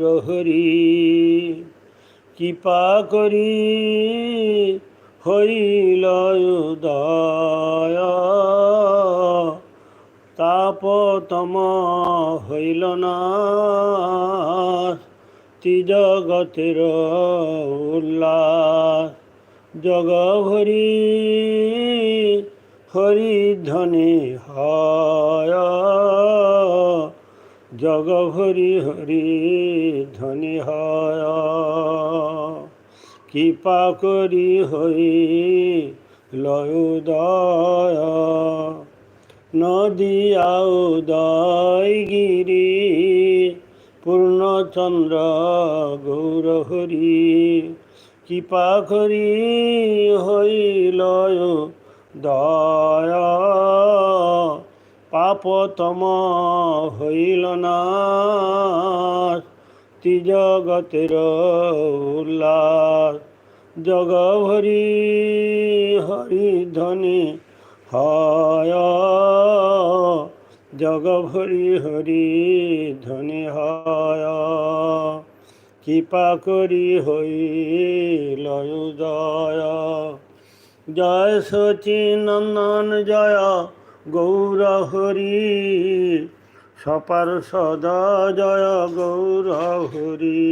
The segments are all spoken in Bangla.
গুৰু হৰি কৃপা কৰি হৰি লয় দয় তাপতম হৈল নগতিৰ উল্লাস জগ ভৰি হৰি ধনী হয় জগ ভৰি হৰি ধনী হয় কৃপা কৰি হৰি লয়ুদয় নদী আউদয়গিৰি পূৰ্ণচন্দ্ৰ গৌৰ হৰি কৃপা কৰি হৈ লয় দয় পাপতম হইল না। জগতের উল্লাস। জগভরি হরিধ্বনি হয়। জগভরি হরি ধ্বনি হয়। কৃপা করি হই লয়োদয় জয় সচিনন্দন জয়। গৌর হরি সপার সদা জয় গৌর হরি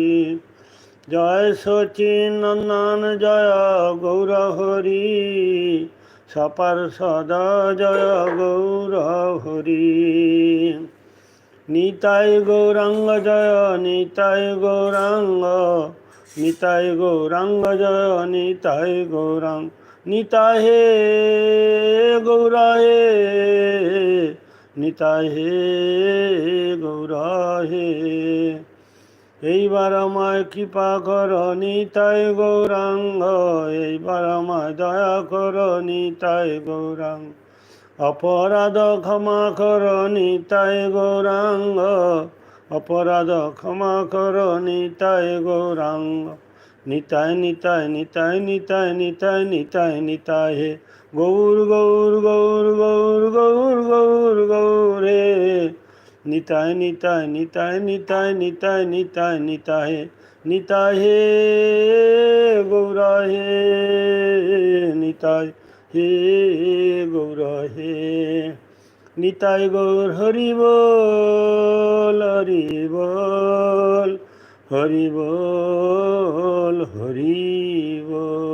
জয় সচিনন্দন জয় গৌর হরি সপার সদা জয় গৌর হরি নিতাই গৌরাঙ্গ জয়, নিতাই গৌরাঙ্গ নিতাই গৌরাঙ্গ জয়, নিতাই গৌরাঙ্গ। নিতাই হে গৌরা হে নিতাই হে গৌরা হে এইবার আমায় কৃপা কর, নিতাই গৌরাঙ্গ। এইবার আমায় দয়া কর, নিতাই গৌরাঙ্গ। অপরাধ ক্ষমা কর, নিতাই গৌরাঙ্গ। অপরাধ ক্ষমা কর, নিতাই গৌরাঙ্গ। নিতাই নিতাই নিতাই নিতাই নিতাই নিতাই নিতাই হে গৌর গৌর গৌর গৌর গৌর গৌর গৌর হে নিতাই নিতাই নিতাই নিতাই নিতাই নিতাই হে নিতাই হে গৌরা হে নিতাই হে গৌর হে নিতাই গৌর হরি বল হরি হরি বল হরি বল